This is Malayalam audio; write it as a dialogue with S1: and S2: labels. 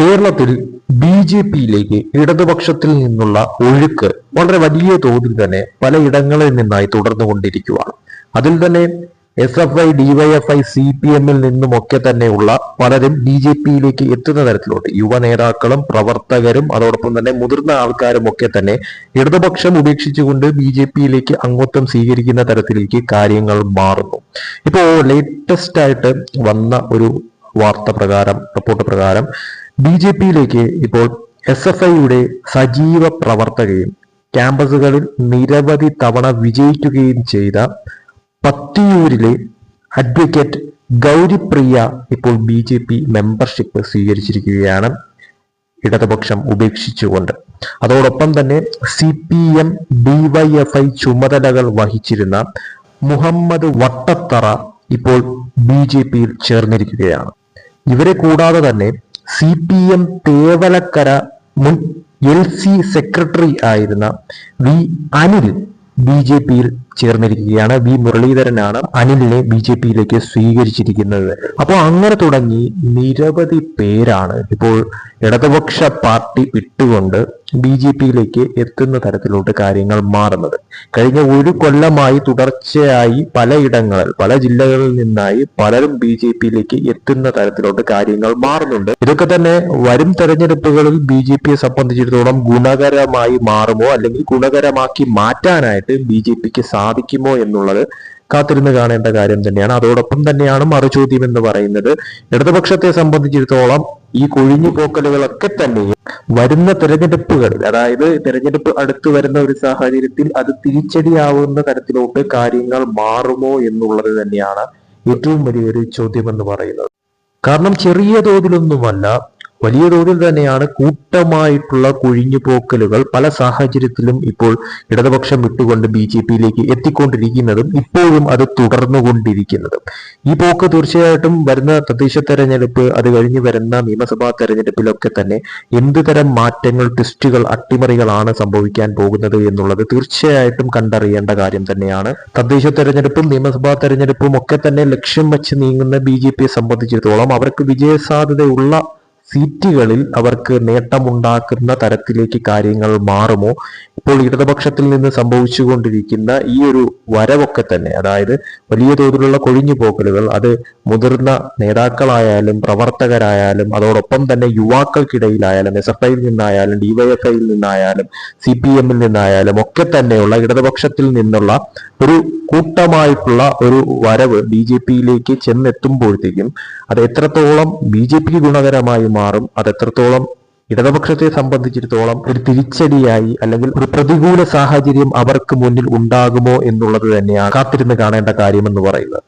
S1: കേരളത്തിൽ ബി ജെ പിയിലേക്ക് ഇടതുപക്ഷത്തിൽ നിന്നുള്ള ഒഴുക്ക് വളരെ വലിയ തോതിൽ തന്നെ പലയിടങ്ങളിൽ നിന്നായി തുടർന്നു കൊണ്ടിരിക്കുകയാണ് അതിൽ തന്നെ S F I DYFI C P എമ്മിൽ നിന്നുമൊക്കെ തന്നെയുള്ള പലരും ബി ജെ പിയിലേക്ക് എത്തുന്ന തരത്തിലോട്ട് യുവ നേതാക്കളും പ്രവർത്തകരും അതോടൊപ്പം തന്നെ മുതിർന്ന ആൾക്കാരും ഒക്കെ തന്നെ ഇടതുപക്ഷം ഉപേക്ഷിച്ചുകൊണ്ട് ബി ജെ പിയിലേക്ക് അംഗത്വം സ്വീകരിക്കുന്ന തരത്തിലേക്ക് കാര്യങ്ങൾ മാറുന്നു. ഇപ്പോ ലേറ്റസ്റ്റ് ആയിട്ട് വന്ന ഒരു വാർത്ത പ്രകാരം റിപ്പോർട്ട് പ്രകാരം ബി ജെ പിയിലേക്ക് ഇപ്പോൾ എസ് എഫ് ഐയുടെ സജീവ പ്രവർത്തകയും ക്യാമ്പസുകളിൽ നിരവധി തവണ വിജയിക്കുകയും ചെയ്ത പത്തിയൂരിലെ അഡ്വക്കേറ്റ് ഗൗരിപ്രിയ ഇപ്പോൾ ബി ജെ പി മെമ്പർഷിപ്പ് സ്വീകരിച്ചിരിക്കുകയാണ് ഇടതുപക്ഷം ഉപേക്ഷിച്ചുകൊണ്ട്. അതോടൊപ്പം തന്നെ സി പി എം ഡിവൈഎഫ്ഐ ചുമതലകൾ വഹിച്ചിരുന്ന മുഹമ്മദ് വട്ടത്തറ ഇപ്പോൾ ബി ജെ പിയിൽ ചേർന്നിരിക്കുകയാണ്. ഇവരെ കൂടാതെ തന്നെ സി പി എം തേവലക്കര മുൻ എൽ സി സെക്രട്ടറി ആയിരുന്ന വി അനിൽ ബി ജെ പിയിൽ ചേർന്നിരിക്കുകയാണ്. വി മുരളീധരനാണ് അനിലിനെ ബി ജെ പിയിലേക്ക് സ്വീകരിച്ചിരിക്കുന്നത്. അപ്പോൾ അങ്ങനെ തുടങ്ങി നിരവധി പേരാണ് ഇപ്പോൾ ഇടതുപക്ഷ പാർട്ടി വിട്ടുകൊണ്ട് ബി ജെ പിയിലേക്ക് എത്തുന്ന തരത്തിലോട്ട് കാര്യങ്ങൾ മാറുന്നത്. കഴിഞ്ഞ ഒരു കൊല്ലമായി തുടർച്ചയായി പലയിടങ്ങളിൽ പല ജില്ലകളിൽ നിന്നായി പലരും ബി ജെ പിയിലേക്ക് എത്തുന്ന തരത്തിലോട്ട് കാര്യങ്ങൾ മാറുന്നുണ്ട്. ഇതൊക്കെ തന്നെ വരും തെരഞ്ഞെടുപ്പുകളിൽ ബി ജെ പിയെ സംബന്ധിച്ചിടത്തോളം ഗുണകരമായി മാറുമോ അല്ലെങ്കിൽ ഗുണകരമാക്കി മാറ്റാനായിട്ട് ബി ജെ പിക്ക് സാധിക്കുമോ എന്നുള്ളത് കാത്തിരുന്ന് കാണേണ്ട കാര്യം തന്നെയാണ്. അതോടൊപ്പം തന്നെയാണ് മറുചോദ്യം എന്ന് പറയുന്നത്. ഇടതുപക്ഷത്തെ സംബന്ധിച്ചിടത്തോളം ഈ കൊഴിഞ്ഞു പോക്കലുകളൊക്കെ തന്നെ വരുന്ന തെരഞ്ഞെടുപ്പുകളിൽ അതായത് തെരഞ്ഞെടുപ്പ് അടുത്തു വരുന്ന ഒരു സാഹചര്യത്തിൽ അത് തിരിച്ചടിയാവുന്ന തരത്തിലോട്ട് കാര്യങ്ങൾ മാറുമോ എന്നുള്ളത് തന്നെയാണ് ഏറ്റവും വലിയൊരു ചോദ്യം എന്ന് പറയുന്നത്. കാരണം ചെറിയ തോതിലൊന്നുമല്ല വലിയ തോതിൽ തന്നെയാണ് കൂട്ടമായിട്ടുള്ള കൊഴിഞ്ഞുപോക്കലുകൾ പല സാഹചര്യത്തിലും ഇപ്പോൾ ഇടതുപക്ഷം വിട്ടുകൊണ്ട് ബി ജെ പിയിലേക്ക് എത്തിക്കൊണ്ടിരിക്കുന്നതും ഇപ്പോഴും അത് തുടർന്നുകൊണ്ടിരിക്കുന്നതും. ഈ പോക്ക് തീർച്ചയായിട്ടും വരുന്ന തദ്ദേശ തെരഞ്ഞെടുപ്പ് അത് കഴിഞ്ഞ് വരുന്ന നിയമസഭാ തെരഞ്ഞെടുപ്പിലൊക്കെ തന്നെ എന്ത് തരം മാറ്റങ്ങൾ ട്വിസ്റ്റുകൾ അട്ടിമറികളാണ് സംഭവിക്കാൻ പോകുന്നത് എന്നുള്ളത് തീർച്ചയായിട്ടും കണ്ടറിയേണ്ട കാര്യം തന്നെയാണ്. തദ്ദേശ തെരഞ്ഞെടുപ്പും നിയമസഭാ തെരഞ്ഞെടുപ്പും ഒക്കെ തന്നെ ലക്ഷ്യം വെച്ച് നീങ്ങുന്ന ബി ജെ പിയെ സംബന്ധിച്ചിടത്തോളം അവർക്ക് വിജയസാധ്യതയുള്ള സീറ്റുകളിൽ അവർക്ക് നേട്ടമുണ്ടാക്കുന്ന തരത്തിലേക്ക് കാര്യങ്ങൾ മാറുമോ? ഇപ്പോൾ ഇടതുപക്ഷത്തിൽ നിന്ന് സംഭവിച്ചുകൊണ്ടിരിക്കുന്ന ഈ ഒരു വരവൊക്കെ തന്നെ അതായത് വലിയ തോതിലുള്ള കൊഴിഞ്ഞുപോക്കലുകൾ അത് മുതിർന്ന നേതാക്കളായാലും പ്രവർത്തകരായാലും അതോടൊപ്പം തന്നെ യുവാക്കൾക്കിടയിലായാലും എസ് എഫ് ഐയിൽ നിന്നായാലും ഡിവൈഎഫ്ഐയിൽ നിന്നായാലും സി പി എമ്മിൽ നിന്നായാലും ഒക്കെ തന്നെയുള്ള ഇടതുപക്ഷത്തിൽ നിന്നുള്ള ഒരു കൂട്ടമായിട്ടുള്ള ഒരു വരവ് ബി ജെ പിയിലേക്ക് ചെന്നെത്തുമ്പോഴത്തേക്കും അത് എത്രത്തോളം ബി ജെ പി ഗുണകരമായി മാറും. അത് എത്രത്തോളം ഇടതുപക്ഷത്തെ സംബന്ധിച്ചിടത്തോളം ഒരു തിരിച്ചടിയായി അല്ലെങ്കിൽ ഒരു പ്രതികൂല സാഹചര്യം അവർക്ക് മുന്നിൽ ഉണ്ടാകുമോ എന്നുള്ളത് തന്നെയാണ് കാത്തിരുന്ന് കാണേണ്ട കാര്യമെന്ന് പറയുന്നത്.